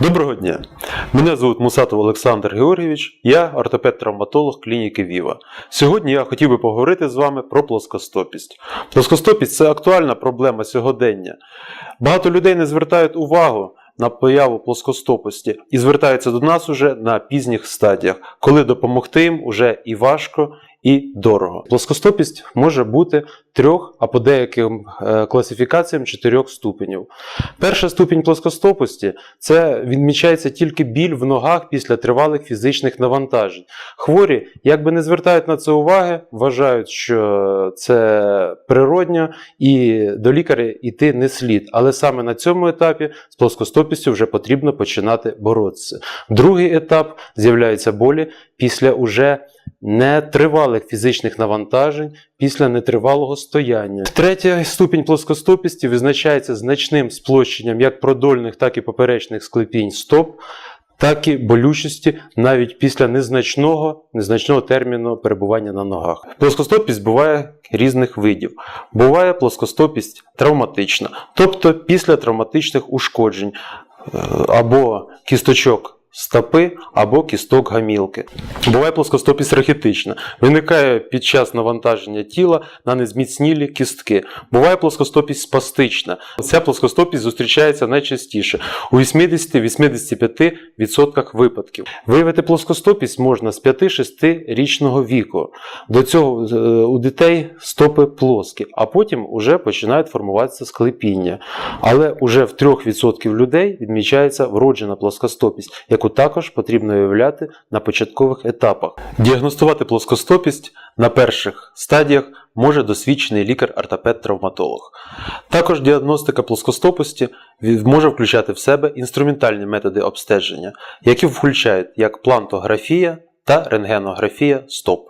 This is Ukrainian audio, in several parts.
Доброго дня! Мене звуть Мусатов Олександр Георгійович, я ортопед-травматолог клініки Віва. Сьогодні я хотів би поговорити з вами про плоскостопість. Плоскостопість це актуальна проблема сьогодення. Багато людей не звертають увагу на появу плоскостопості і звертаються до нас уже на пізніх стадіях, коли допомогти їм уже і важко, і дорого. Плоскостопість може бути трьох, а по деяким е, класифікаціям чотирьох ступенів. Перша ступінь плоскостопості це відмічається тільки біль в ногах після тривалих фізичних навантажень. Хворі, якби не звертають на це уваги, вважають, що це природньо і до лікаря йти не слід. Але саме на цьому етапі з плоскостопістю вже потрібно починати боротися. Другий етап з'являються болі після уже нетривалих фізичних навантажень, після нетривалого стояння. Третя ступінь плоскостопісті визначається значним сплощенням як продольних, так і поперечних склепінь стоп, так і болючості навіть після незначного, незначного терміну перебування на ногах. Плоскостопість буває різних видів. Буває плоскостопість травматична, тобто після травматичних ушкоджень е, або кісточок стопи або кісток гамілки. Буває плоскостопість рахітична. Виникає під час навантаження тіла на незміцнілі кістки. Буває плоскостопість спастична. Ця плоскостопість зустрічається найчастіше у 80-85% випадків. Виявити плоскостопість можна з 5-6 річного віку. До цього е, у дітей стопи плоскі, а потім вже починають формуватися склепіння. Але уже в 3% людей відмічається вроджена плоскостопість, яку також потрібно виявляти на початкових етапах. Діагностувати плоскостопість на перших стадіях може досвідчений лікар-ортопед-травматолог. Також діагностика плоскостопості може включати в себе інструментальні методи обстеження, які включають як плантографія та рентгенографія стоп.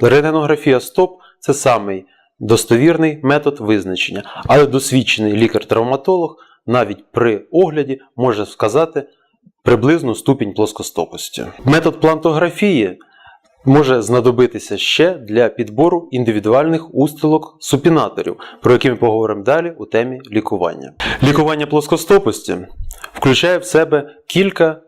Рентгенографія стоп це самий достовірний метод визначення, але досвідчений лікар-травматолог навіть при огляді може сказати приблизну ступінь плоскостопості. Метод плантографії може знадобитися ще для підбору індивідуальних устилок супінаторів, про які ми поговоримо далі у темі лікування. Лікування плоскостопості включає в себе кілька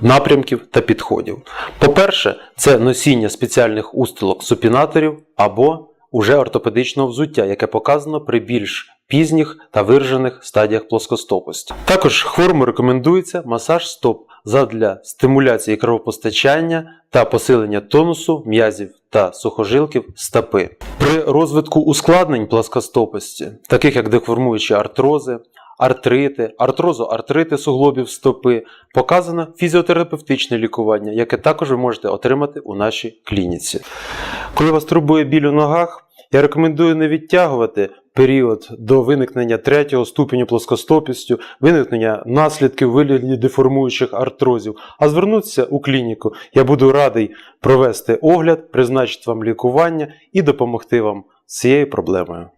напрямків та підходів. По-перше, це носіння спеціальних устилок супінаторів або уже ортопедичного взуття, яке показано при більш пізніх та виражених стадіях плоскостопості. Також хворому рекомендується масаж стоп задля стимуляції кровопостачання та посилення тонусу м'язів та сухожилків стопи. При розвитку ускладнень плоскостопості, таких як деформуючі артрози, артрити, артрозо-артрити суглобів стопи, показано фізіотерапевтичне лікування, яке також ви можете отримати у нашій клініці. Коли вас турбує біль у ногах, я рекомендую не відтягувати період до виникнення третього ступеню плоскостопістю, виникнення наслідків вигляді деформуючих артрозів, а звернутися у клініку. Я буду радий провести огляд, призначити вам лікування і допомогти вам з цією проблемою.